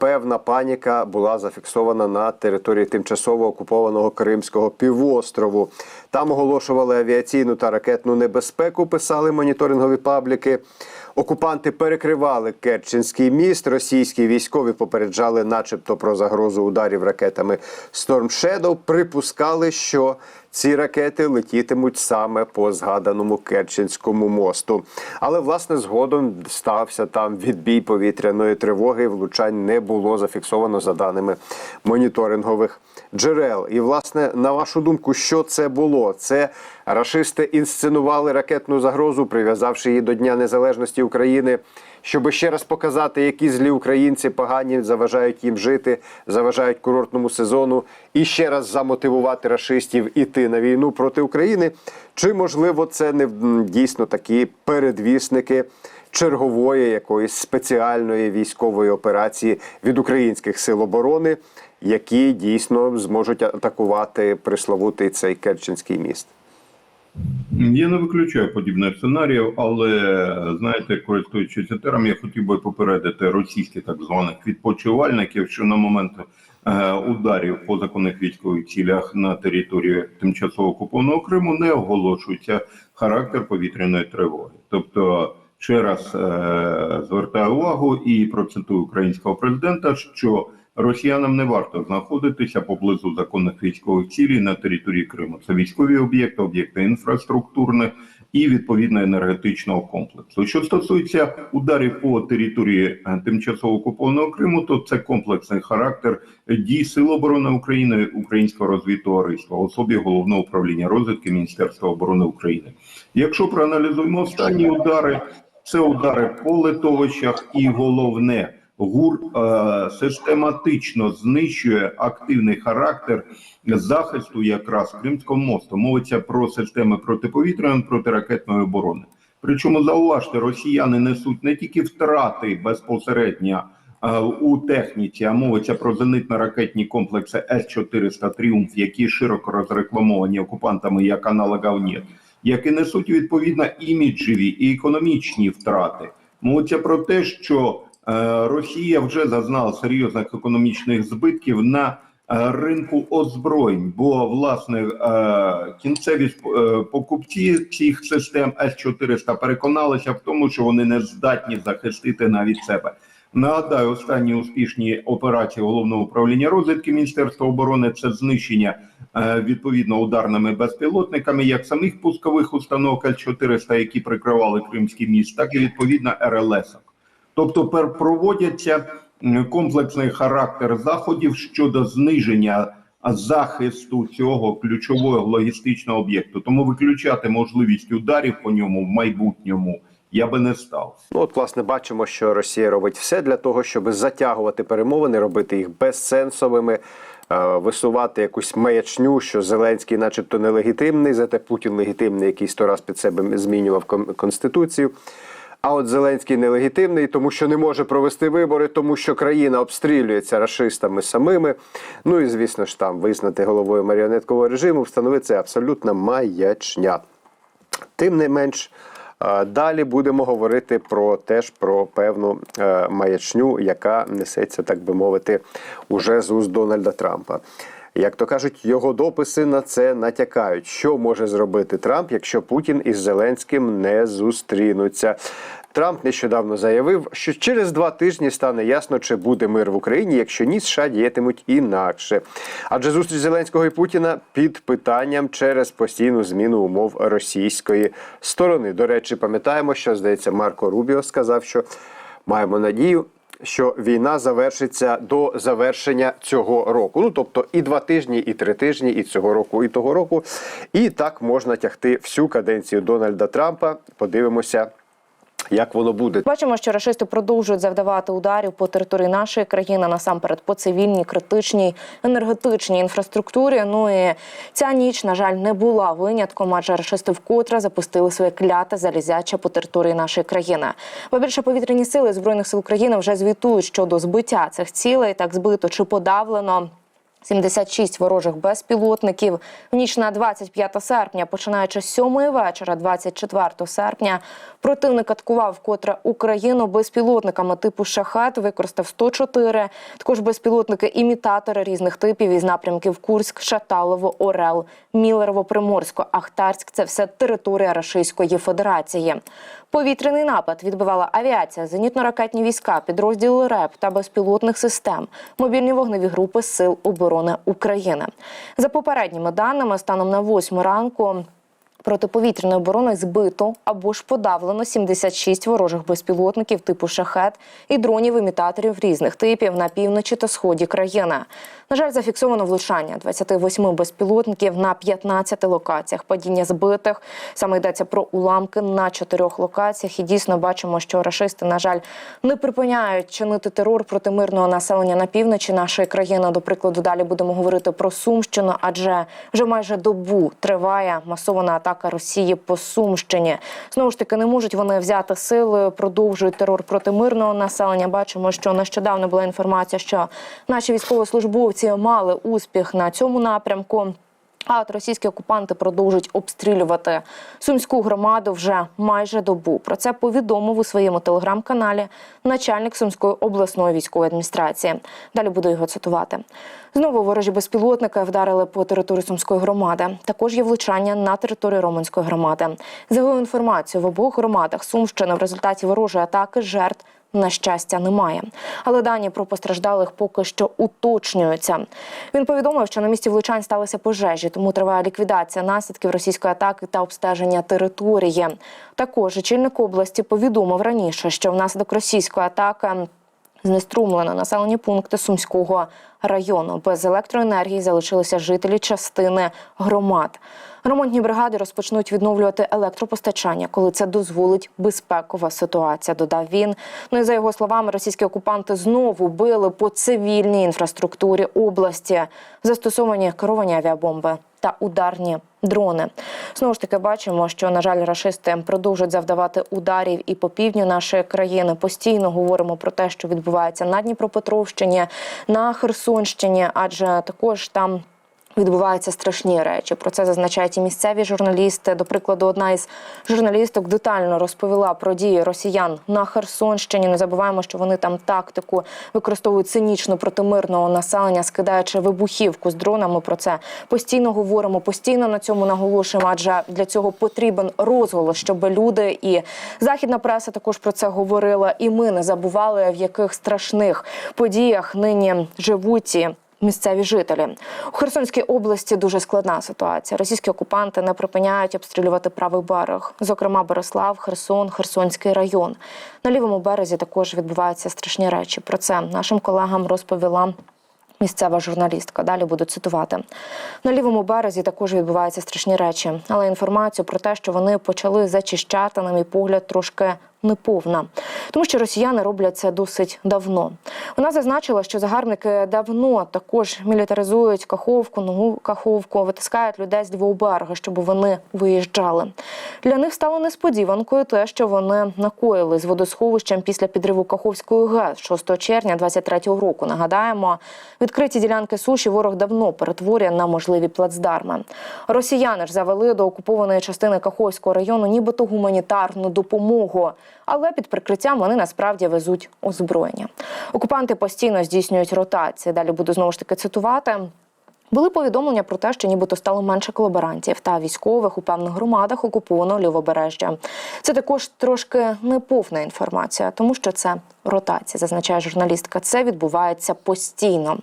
Певна паніка була зафіксована на території тимчасово окупованого Кримського півострову. Там оголошували авіаційну та ракетну небезпеку. Писали моніторингові пабліки. Окупанти перекривали Керченський міст. Російські військові попереджали, начебто, про загрозу ударів ракетами Storm Shadow. Припускали, що ці ракети летітимуть саме по згаданому Керченському мосту. Але власне згодом стався там відбій повітряної тривоги. Влучань не було зафіксовано за даними моніторингових джерел. І власне, на вашу думку, що це було? Це рашисти інсценували ракетну загрозу, прив'язавши її до Дня Незалежності України. Щоб ще раз показати, які злі українці погані заважають їм жити, заважають курортному сезону, і ще раз замотивувати рашистів іти на війну проти України. Чи можливо це не дійсно такі передвісники чергової якоїсь спеціальної військової операції від українських сил оборони, які дійсно зможуть атакувати присловутий цей Керченський міст? Я не виключаю подібних сценаріїв, але знаєте, користуючись етером, я хотів би попередити російських так званих відпочивальників, що на момент е, ударів по законних військових цілях на території тимчасово окупованого Криму не оголошується характер повітряної тривоги. Тобто, ще раз е, звертаю увагу і процитую українського президента, що Росіянам не варто знаходитися поблизу законних військових цілей на території Криму. Це військові об'єкти, об'єкти інфраструктурних і відповідно енергетичного комплексу. Що стосується ударів по території е, тимчасово окупованого Криму, то це комплексний характер дій Сил оборони України, українського розвідтовариства, особі головного управління розвідки Міністерства оборони України. Якщо проаналізуємо останні удари, це удари по литовищах, і головне. ГУР е, систематично знищує активний характер захисту якраз Кримського мосту. Мовиться про системи протиповітряної протиракетної оборони. Причому зауважте, росіяни несуть не тільки втрати безпосередньо е, у техніці, а мовиться про зенитно-ракетні комплекси С-400 Тріумф, які широко розрекламовані окупантами як аналог АВНІТ, які несуть відповідно іміджеві і економічні втрати. Мовиться про те, що Росія вже зазнала серйозних економічних збитків на е, ринку озброєнь, бо власне е, кінцеві покупці цих систем С-400 переконалися в тому, що вони не здатні захистити навіть себе. Нагадаю, останні успішні операції головного управління розвідки Міністерства оборони це знищення відповідно ударними безпілотниками, як самих пускових установок С-400, які прикривали Кримський міст, так і відповідно РЛС. Тобто проводяться комплексний характер заходів щодо зниження захисту цього ключового логістичного об'єкту. Тому виключати можливість ударів по ньому в майбутньому я би не став. Ну, от, власне, бачимо, що Росія робить все для того, щоб затягувати перемовини, робити їх безсенсовими, е, висувати якусь маячню, що Зеленський, начебто, нелегітимний, зате Путін легітимний, який сто раз під себе змінював конституцію. А от Зеленський нелегітимний, тому що не може провести вибори, тому що країна обстрілюється рашистами самими. Ну і звісно ж там визнати головою маріонеткового режиму, встановити це абсолютна маячня. Тим не менш, далі будемо говорити про теж про певну е, маячню, яка несеться, так би мовити, уже з уст Дональда Трампа. Як то кажуть, його дописи на це натякають, що може зробити Трамп, якщо Путін із Зеленським не зустрінуться. Трамп нещодавно заявив, що через два тижні стане ясно, чи буде мир в Україні, якщо ні, США діятимуть інакше. Адже зустріч Зеленського і Путіна під питанням через постійну зміну умов російської сторони. До речі, пам'ятаємо, що здається, Марко Рубіо сказав, що маємо надію. Що війна завершиться до завершення цього року. Ну тобто і два тижні, і три тижні, і цього року, і того року. І так можна тягти всю каденцію Дональда Трампа. Подивимося, як воно буде. Бачимо, що рашисти продовжують завдавати ударів по території нашої країни насамперед по цивільній, критичній енергетичній інфраструктурі. Ну і ця ніч, на жаль, не була винятком, адже рашисти вкотре запустили своє кляте залізяче по території нашої країни. Бо більше повітряні сили збройних сил України вже звітують щодо збиття цих цілей, так збито чи подавлено. 76 ворожих безпілотників. В ніч на 25 серпня, починаючи з 7 вечора, 24 серпня, противник атакував вкотре Україну безпілотниками типу «Шахет», використав 104, також безпілотники-імітатори різних типів із напрямків Курськ, Шаталово, Орел, Мілерово, Приморсько, Ахтарськ. Це все територія Російської Федерації. Повітряний напад відбивала авіація, зенітно-ракетні війська, підрозділи РЕП та безпілотних систем, мобільні вогневі групи Сил оборони України. За попередніми даними, станом на 8 ранку. Протиповітряною обороною збито або ж подавлено 76 ворожих безпілотників типу шахет і дронів-імітаторів різних типів на півночі та сході країни. На жаль, зафіксовано влучання 28 безпілотників на 15 локаціях. Падіння збитих саме йдеться про уламки на чотирьох локаціях. І дійсно бачимо, що рашисти, на жаль, не припиняють чинити терор проти мирного населення на півночі нашої країни. До прикладу, далі будемо говорити про Сумщину, адже вже майже добу триває масована атака Росії по Сумщині. Знову ж таки, не можуть вони взяти силою, продовжують терор проти мирного населення. Бачимо, що нещодавно була інформація, що наші військовослужбовці мали успіх на цьому напрямку. А от російські окупанти продовжують обстрілювати сумську громаду вже майже добу. Про це повідомив у своєму телеграм-каналі начальник Сумської обласної військової адміністрації. Далі буду його цитувати. Знову ворожі безпілотники вдарили по території сумської громади. Також є влучання на територію Романської громади. За його інформацією, в обох громадах Сумщини в результаті ворожої атаки жертв на щастя, немає. Але дані про постраждалих поки що уточнюються. Він повідомив, що на місці влучань сталися пожежі, тому триває ліквідація наслідків російської атаки та обстеження території. Також очільник області повідомив раніше, що внаслідок російської атаки. Знеструмлено населені пункти Сумського району. Без електроенергії залишилися жителі частини громад. Ремонтні бригади розпочнуть відновлювати електропостачання, коли це дозволить безпекова ситуація. Додав він. Ну і за його словами, російські окупанти знову били по цивільній інфраструктурі області, застосовані керовані авіабомби та ударні дрони. Знову ж таки, бачимо, що на жаль, рашисти продовжують завдавати ударів і по півдню нашої країни. Постійно говоримо про те, що відбувається на Дніпропетровщині, на Херсонщині, адже також там. Відбуваються страшні речі. Про це зазначають і місцеві журналісти. До прикладу, одна із журналісток детально розповіла про дії росіян на Херсонщині. Не забуваємо, що вони там тактику використовують цинічно проти мирного населення, скидаючи вибухівку з дронами. Про це постійно говоримо, постійно на цьому наголошуємо. Адже для цього потрібен розголос, щоб люди і західна преса також про це говорила. І ми не забували, в яких страшних подіях нині живуть Місцеві жителі у Херсонській області дуже складна ситуація. Російські окупанти не припиняють обстрілювати правий берег, зокрема Борислав, Херсон, Херсонський район. На лівому березі також відбуваються страшні речі. Про це нашим колегам розповіла. Місцева журналістка. Далі буду цитувати. На лівому березі також відбуваються страшні речі, але інформацію про те, що вони почали зачищати, на мій погляд, трошки неповна, тому що росіяни роблять це досить давно. Вона зазначила, що загарбники давно також мілітаризують каховку, нову каховку, витискають людей з лівого берега, щоб вони виїжджали. Для них стало несподіванкою те, що вони накоїли з водосховищем після підриву Каховської ГЕС 6 червня 23-го року. Нагадаємо, відкриті ділянки суші ворог давно перетворює на можливі плацдарми. Росіяни ж завели до окупованої частини Каховського району, нібито гуманітарну допомогу. Але під прикриттям вони насправді везуть озброєння. Окупанти постійно здійснюють ротації. Далі буду знову ж таки цитувати. Були повідомлення про те, що нібито стало менше колаборантів та військових у певних громадах окупованого лівобережжя. Це також трошки неповна інформація, тому що це ротація, зазначає журналістка. Це відбувається постійно.